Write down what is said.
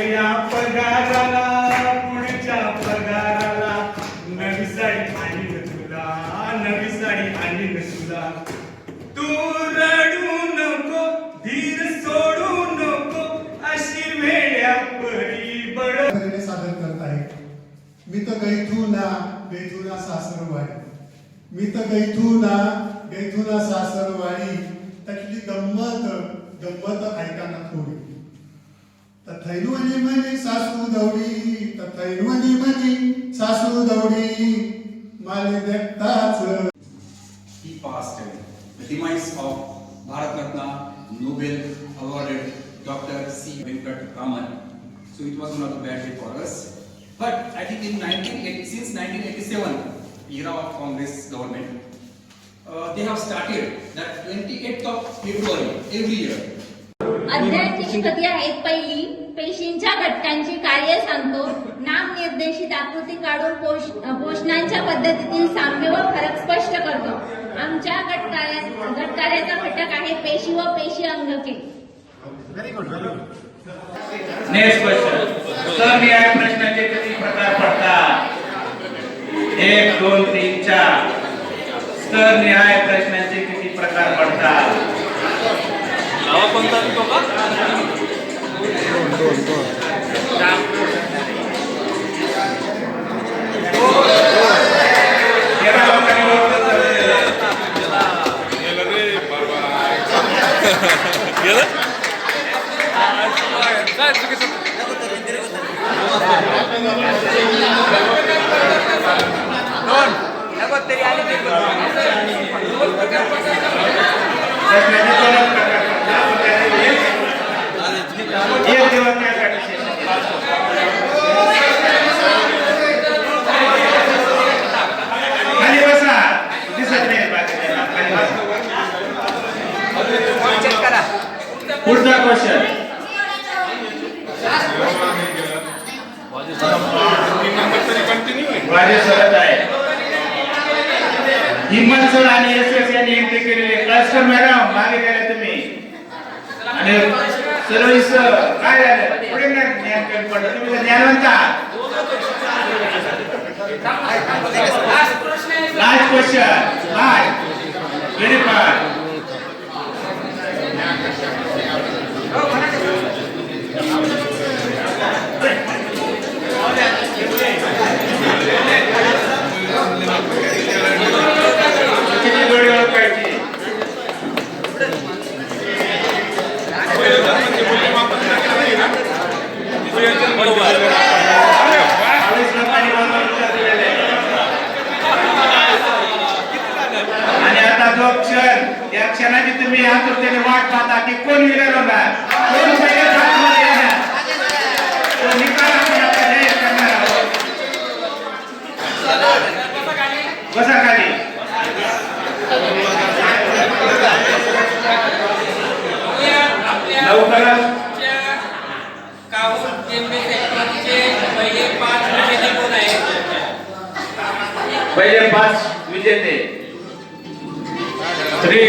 या पगाराला पुढच्या पगाराला. नवी साडी आणीन तुला नवी साडी आणीन तुला. तू रडू नको धीर सोडू नको अशी वेड्या परी बड. सादर करत आहे. मी तर गैथूना बेथुना सासरवाडी. मी तर गैथूना गैथूना सासरवाडी. त्यातली गंमत गंमत ऐकाना थोडी. तथैनवनी म्हणी सासू दौडी तथैनवनी म्हणी सासू दौडी माले देखताच away. The demise of Bharat Ratna Nobel awarded Dr. C. Venkat Raman. So it was of the bad day for us. But I think in 1980, since 1987, era of Congress government, uh, they have started that 28th of February every year. अध्यायाची निष्पत्ती आहेत पहिली पेशींच्या घटकांची कार्य सांगतो. नाम निर्देशित आकृती काढून पोष पोषणांच्या पद्धतीतील साम्य व फरक स्पष्ट करतो. आमच्या गटकार्या गटकार्याचा घटक आहे पेशी व पेशी अंगके. नेक्स्ट क्वेश्चन सरन्याय प्रश्नाचे किती प्रकार पडतात? एक दोन तीन चार. सरन्याय प्रश्नाचे किती प्रकार पडतात? बाकीच्यांना. खाली बसा. पुढचा क्वेश्चन माझे सरत आहे हिम्मत सर आणि एस एस यांनी एंट्री केलेली. कळसकर मॅडम मागे गेले तुम्ही. आणि सर्व सर काय झालं? पुढे ज्ञान कमी पडलं. तुम्ही ज्ञानवंत. Last question last very fast क्षणाची तुम्ही आतुरतेने वाट पाहता की कोण विनर होणार कोण पहिले सातमध्ये येणार तो निकाल आपण आता जाहीर करणार आहोत बसा खाली लवकरच काहून टेंबे सेक्टरचे पहिले पाच विजेते कोण आहेत पहिले पाच विजेते। थ्री